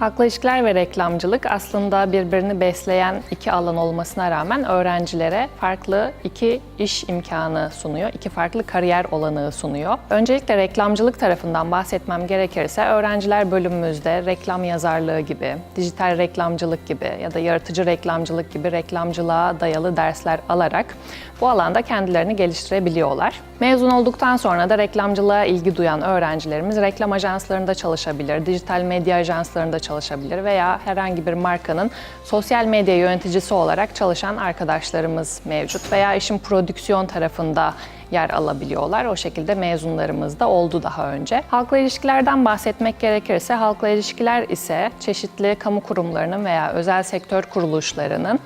Halkla ilişkiler ve reklamcılık aslında birbirini besleyen iki alan olmasına rağmen öğrencilere farklı iki iş imkanı sunuyor, iki farklı kariyer olanağı sunuyor. Öncelikle reklamcılık tarafından bahsetmem gerekirse öğrenciler bölümümüzde reklam yazarlığı gibi, dijital reklamcılık gibi ya da yaratıcı reklamcılık gibi reklamcılığa dayalı dersler alarak bu alanda kendilerini geliştirebiliyorlar. Mezun olduktan sonra da reklamcılığa ilgi duyan öğrencilerimiz reklam ajanslarında çalışabilir, dijital medya ajanslarında çalışabilir veya herhangi bir markanın sosyal medya yöneticisi olarak çalışan arkadaşlarımız mevcut veya işin prodüksiyon tarafında yer alabiliyorlar. O şekilde mezunlarımız da oldu daha önce. Halkla ilişkilerden bahsetmek gerekirse halkla ilişkiler ise çeşitli kamu kurumlarının veya özel sektör kuruluşlarının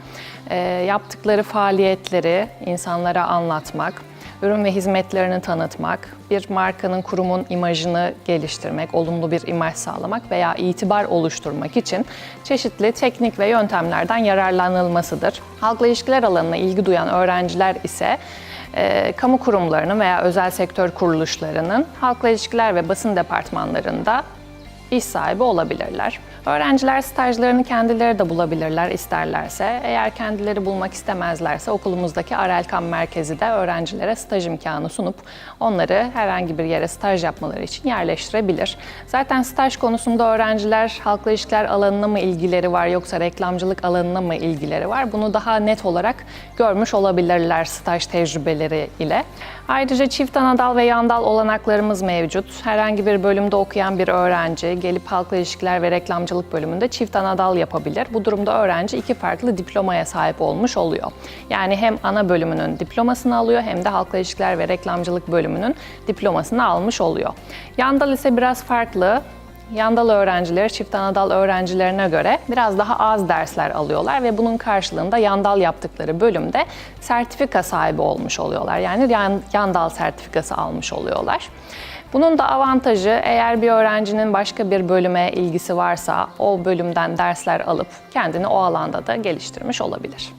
e, yaptıkları faaliyetleri insanlara anlatmak, ürün ve hizmetlerini tanıtmak, bir markanın, kurumun imajını geliştirmek, olumlu bir imaj sağlamak veya itibar oluşturmak için çeşitli teknik ve yöntemlerden yararlanılmasıdır. Halkla ilişkiler alanına ilgi duyan öğrenciler ise e, kamu kurumlarının veya özel sektör kuruluşlarının halkla ilişkiler ve basın departmanlarında iş sahibi olabilirler. Öğrenciler stajlarını kendileri de bulabilirler isterlerse. Eğer kendileri bulmak istemezlerse okulumuzdaki Arelkan Merkezi de öğrencilere staj imkanı sunup onları herhangi bir yere staj yapmaları için yerleştirebilir. Zaten staj konusunda öğrenciler halkla ilişkiler alanına mı ilgileri var yoksa reklamcılık alanına mı ilgileri var? Bunu daha net olarak görmüş olabilirler staj tecrübeleri ile. Ayrıca çift anadal ve yandal olanaklarımız mevcut. Herhangi bir bölümde okuyan bir öğrenci gelip halkla ilişkiler ve reklamcılık bölümünde çift anadal yapabilir. Bu durumda öğrenci iki farklı diplomaya sahip olmuş oluyor. Yani hem ana bölümünün diplomasını alıyor hem de halkla ilişkiler ve reklamcılık bölümünün diplomasını almış oluyor. Yandal ise biraz farklı. Yandal öğrencileri çift anadal öğrencilerine göre biraz daha az dersler alıyorlar ve bunun karşılığında yandal yaptıkları bölümde sertifika sahibi olmuş oluyorlar. Yani yan- yandal sertifikası almış oluyorlar. Bunun da avantajı eğer bir öğrencinin başka bir bölüme ilgisi varsa o bölümden dersler alıp kendini o alanda da geliştirmiş olabilir.